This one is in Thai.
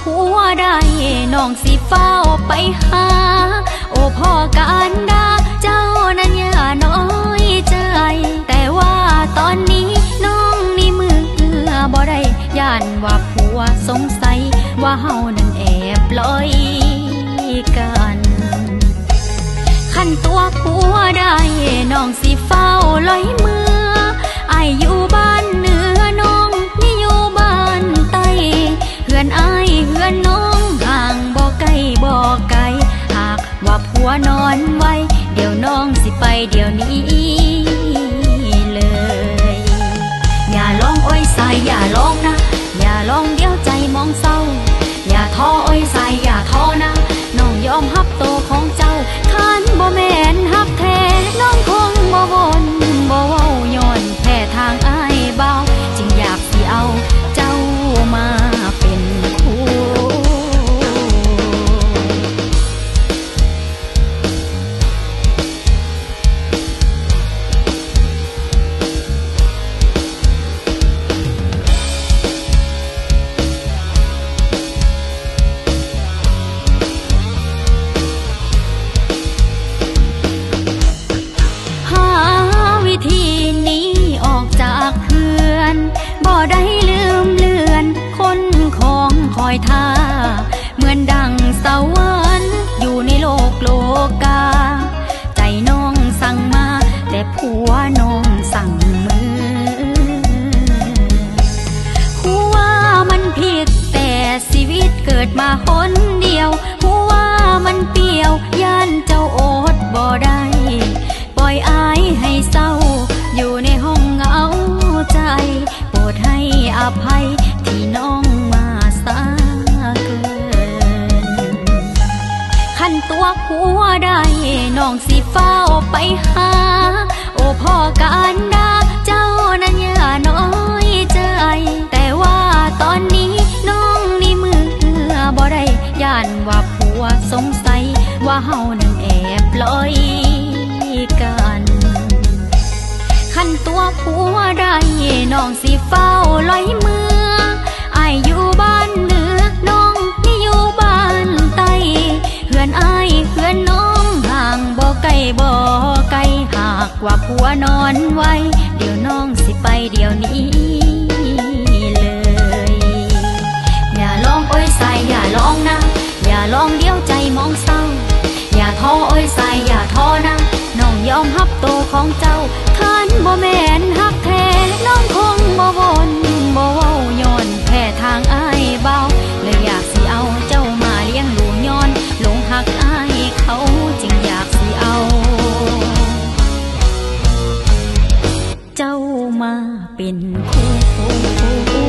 ผัวได้น้องสิเฝ้าไปหา โอ้พ่อการดาเจ้านั้นอย่าน้อยใจ แต่ว่าตอนนี้น้องนี่มือเบ่ได้ย่านว่าผัวสงสัย ว่าเฮานั้นแอบลอยกันขันตัวผัวได้น้องสิเฝ้าลอยมือ ว่านอนไว้ เดี๋ยวน้องสิไปเดี๋ยวนี้เลย อย่าลองอ้อยสายอย่าลองนะ มาคนเดียวหัวมันเปรียว ย่านเจ้าโอดบ่ได้ ปล่อยอายให้เศร้า อยู่ในห้องเหงาใจ โปรดให้อภัยที่น้องมาสาเกินขันตัวผัวได้น้องสิเฝ้าไปหา โอพ่อการดาเจ้านั้นอย่าน้อย ตัวผัวได้น้องสิเฝ้าลอยมืออายอยู่บ้านเหนือน้องนี่อยู่บ้านใต้เฮือนอายเฮือนน้องห่างบ่ไกลบ่ไกลหากว่าผัวนอนไว้ เดี๋ยวน้องสิไปเดี๋ยวนี้เลยอย่าลองอ้อยสายอย่าลองนะอย่าลองเดียวใจมองเศร้า อย่าท้ออ้อยสายอย่าท้อนะ ยอมฮับโตวของเจ้าคันบ่แม่นฮักแท้น้องคงบ่วนบ่เว้าย้อนแพ้ทางอ้ายเบาเลยอยากสิเอาเจ้ามาเลี้ยงดูย้อนหลงหักอ้ายเขาจึงอยากสิเอา เจ้ามาเป็นคู่